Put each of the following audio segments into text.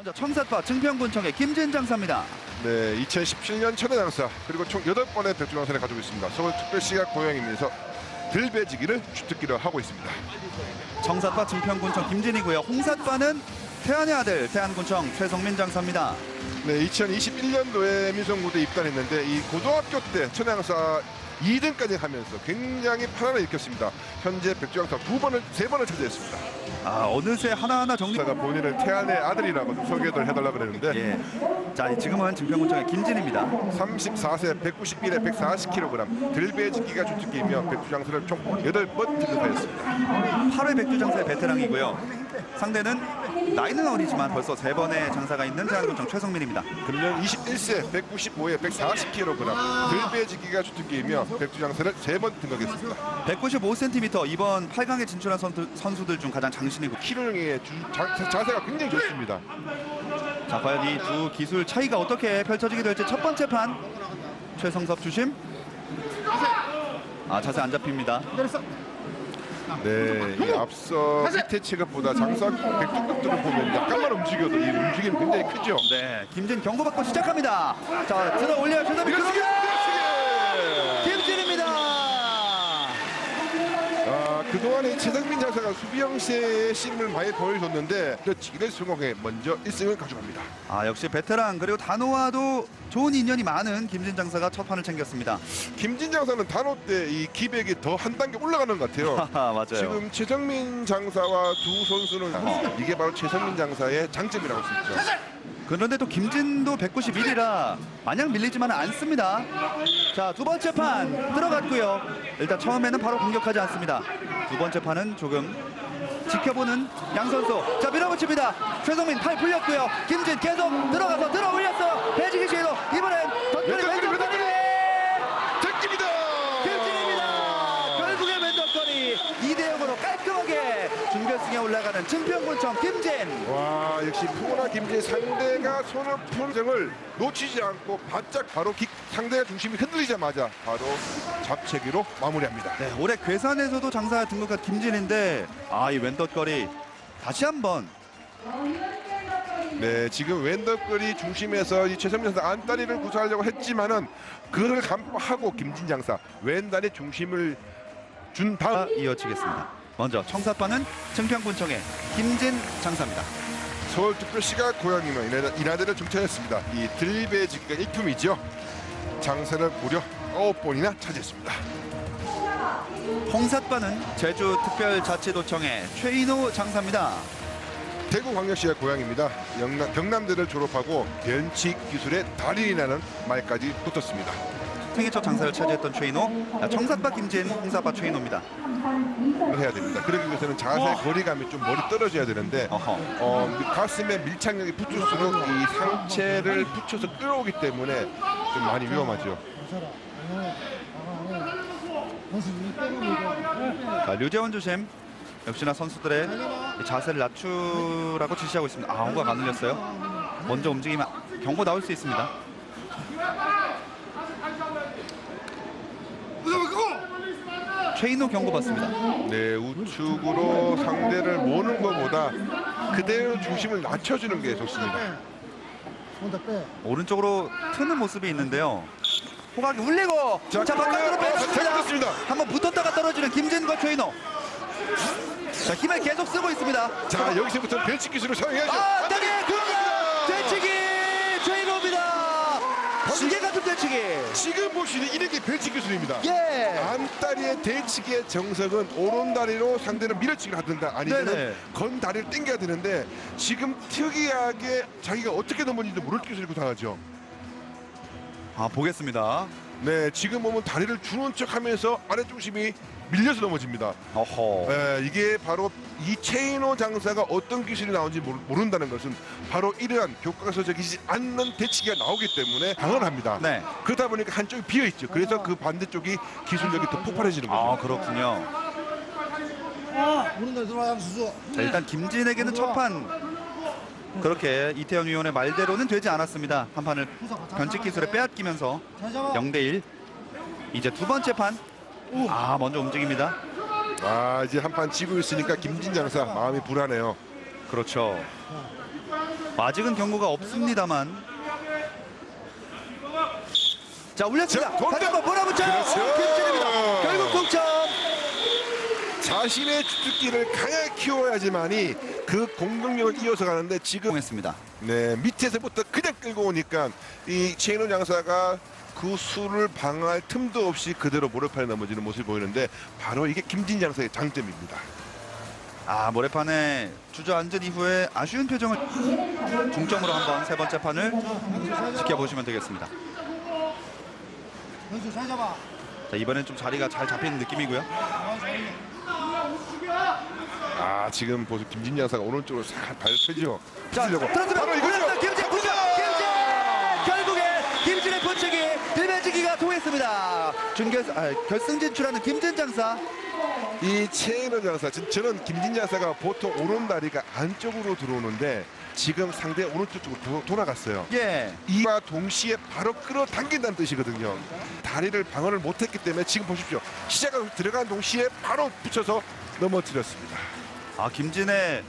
먼저 청사파 증평군청의 김진 장사입니다. 네, 2017년 천혜장사 그리고 총 8번의 백두장사를 가지고 있습니다. 서울특별시가 고향이면서 들배지기를 주특기로 하고 있습니다. 청사파 증평군청 김진이고요. 홍사파는 태안의 아들 태안군청 최성민 장사입니다. 네, 2021년도에 민성고대 입단했는데 이 고등학교 때 천혜장사 2등까지 하면서 굉장히 파란을 일으켰습니다. 현재 백두장사 두 번을 세 번을 차지했습니다. 아 어느새 하나하나 정리. 제가 본인을 태안의 아들이라고 좀 소개를 해달라 그랬는데 예. 자 지금은 증평군청의 김진입니다. 34세 191에 140kg 들배지기가 주특기이며 백두장사를 총 8번 등극하였습니다. 8회 백두장사의 베테랑이고요. 상대는 나이는 어리지만 벌써 세 번의 장사가 있는 태안군청 최성민입니다. 금년 21세 195에 140kg 들배지기가 주특기이며 백두장사를 세 번 등극했습니다. 195cm 이번 8강에 진출한 선수, 선수들 중 가장 장신이고 키르능의 주- 자, 자세가 굉장히 좋습니다. 자 과연 이 두 기술 차이가 어떻게 펼쳐지게 될지 첫 번째 판 최성섭 주심 아 자세 안 잡힙니다 네, 이 앞서 밑에 체급보다 장사 백두급들을 보면 약간만 움직여도 이 움직임 굉장히 크죠. 네 김진 경고받고 시작합니다 자 들어 올려요 밀어치기! 들어가 밀어치기! 김진입니다 아, 그동안에 최상민 장사가 수비형 씨의 심을 많이 보여줬는데 밀어치기를 성공해 먼저 1승을 가져갑니다. 아 역시 베테랑 그리고 단호와도 좋은 인연이 많은 김진 장사가 첫 판을 챙겼습니다 김진 장사는 단호 때 이 기백이 더 한 단계 올라가는 것 같아요. 하하 맞아요 지금 최정민 장사와 두 선수는 이게 바로 최성민 장사의 장점이라고 할 수 있죠. 그런데 또 김진도 191이라 마냥 밀리지만은 않습니다. 자, 두 번째 판 들어갔고요. 일단 처음에는 바로 공격하지 않습니다. 두 번째 판은 조금 지켜보는 양 선수. 자, 밀어붙입니다. 최성민 팔 풀렸고요. 김진 계속 들어가서 들어 올렸어요. 배지기 시도 이번엔 덧거리 왼쪽거리, 왼쪽 거리 득입니다. 김진입니다. 결국에 왼쪽거리 2대 0으로 깔끔하게 올라가는 증평군청 김진. 와 역시 푸구나 김진 상대가 손을 푸는 점을 놓치지 않고 바짝 바로 킥 상대의 중심이 흔들리자마자 바로 잡채기로 마무리합니다. 네, 올해 괴산에서도 장사 등극한 김진인데 아이 왼덧거리 다시 한번 네 지금 왼덕거리 중심에서 이 최선민 선수 안다리를 구사하려고 했지만은 그를 간파하고 김진 장사 왼다리 중심을 준 다음 이어지겠습니다. 먼저 청사파는 증평군청의 김진 장사입니다. 서울특별시가 고향이며 이나- 이나대를 정착했습니다. 이 들배지기가 일품이죠. 장사를 무려 9번이나 차지했습니다. 홍사파는 제주특별자치도청의 최인호 장사입니다. 대구광역시가 고향입니다. 영남, 경남대를 졸업하고 변칙 기술의 달인이라는 말까지 붙었습니다. 생애 첫 장사를 차지했던 최인호, 자, 청사파 김진, 홍사파 최인호입니다. 해야 됩니다. 그러기 위해서는 자세 거리감이 좀 멀리 떨어져야 되는데 어허. 어, 가슴에 밀착력이 붙을수록 이 상체를 붙여서 끌어오기 때문에 좀 많이 위험하죠. 자, 류재원 주심 역시나 선수들의 이 자세를 낮추라고 지시하고 있습니다. 아, 홍각 안 눌렸어요. 먼저 움직이면 경고 나올 수 있습니다. 최인호 경고 받습니다. 네, 우측으로 상대를 모는 것보다 그대로 중심을 낮춰주는 게 좋습니다. 오른쪽으로 트는 모습이 있는데요. 호각이 울리고 자, 자, 바깥으로 어, 빼줬습니다. 잘못했습니다. 한번 붙었다가 떨어지는 김진과 최인호. 자 힘을 계속 쓰고 있습니다. 자, 여기서부터 변칙 기술을 사용해야죠. 아 안 땅에 됩니다. 들어가 되치기 최인호입니다. 되치기. 지금 보시는 이렇게 변칙 기술입니다. 예. 안다리의 대치기의 정석은 오른다리로 상대를 밀어치기를 하든가. 아니면 건 다리를 당겨야 되는데 지금 특이하게 자기가 어떻게 넘어지는지 모를 기술을 구사하죠. 아 보겠습니다. 네, 지금 보면 다리를 주는 척하면서 아래 중심이 밀려서 넘어집니다. 어허. 네, 이게 바로 이 체인호 장사가 어떤 기술이 나오는지 모르- 모른다는 것은 바로 이러한 교과서적이지 않는 대치기가 나오기 때문에 당연합니다. 네. 그러다 보니까 한쪽이 비어 있죠. 그래서 그 반대쪽이 기술력이 더 폭발해지는 거죠. 아 그렇군요. 자, 일단 김진에게는 첫판 그렇게 이태현 위원의 말대로는 되지 않았습니다. 한 판을 변칙 기술에 빼앗기면서 0대 1. 이제 두 번째 판. 아 먼저 움직입니다. 아 이제 한 판 지고 있으니까 김진 장사 마음이 불안해요. 그렇죠. 아직은 경고가 없습니다만. 자 올렸습니다. 다시 한번 몰아붙여. 그렇죠. 김진입니다. 결국 동점. 자신의 주특기를 강하게 키워야지만이 그 공격력을 이어서 가는데 지금 했습니다. 네 밑에서부터 그냥 끌고 오니까 이 최인호 양사가 그 수를 방어할 틈도 없이 그대로 모래판에 넘어지는 모습이 보이는데 바로 이게 김진 양사의 장점입니다. 아 모래판에 주저앉은 이후에 아쉬운 표정을 중점으로 한번 세 번째 판을 지켜보시면 되겠습니다. 자, 이번엔 좀 자리가 잘 잡히는 느낌이고요. 아 지금 보수 김진 양 사가 오른쪽으로 싹 발 펴죠. 자, 들어주면 바로 이거죠. 김진 부정. 김진 결국에 김진의 본책이 들매지기가 통했습니다. 준결 아, 결승 진출하는 김진 장사. 이 최인호 장사, 저- 저는 김진 장사가 보통 오른 다리가 안쪽으로 들어오는데 지금 상대 오른쪽 쪽으로 도- 돌아갔어요. 예. 이와 동시에 바로 끌어당긴다는 뜻이거든요. 다리를 방어를 못했기 때문에 지금 보십시오. 시작하고 들어간 동시에 바로 붙여서 넘어뜨렸습니다. 아 김진의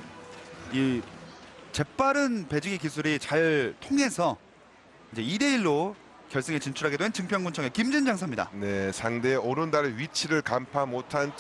이 재빠른 배지기 기술이 잘 통해서 이제 2대 1로 결승에 진출하게 된 증평군청의 김진 장사입니다. 네, 상대의 오른다리 위치를 간파 못한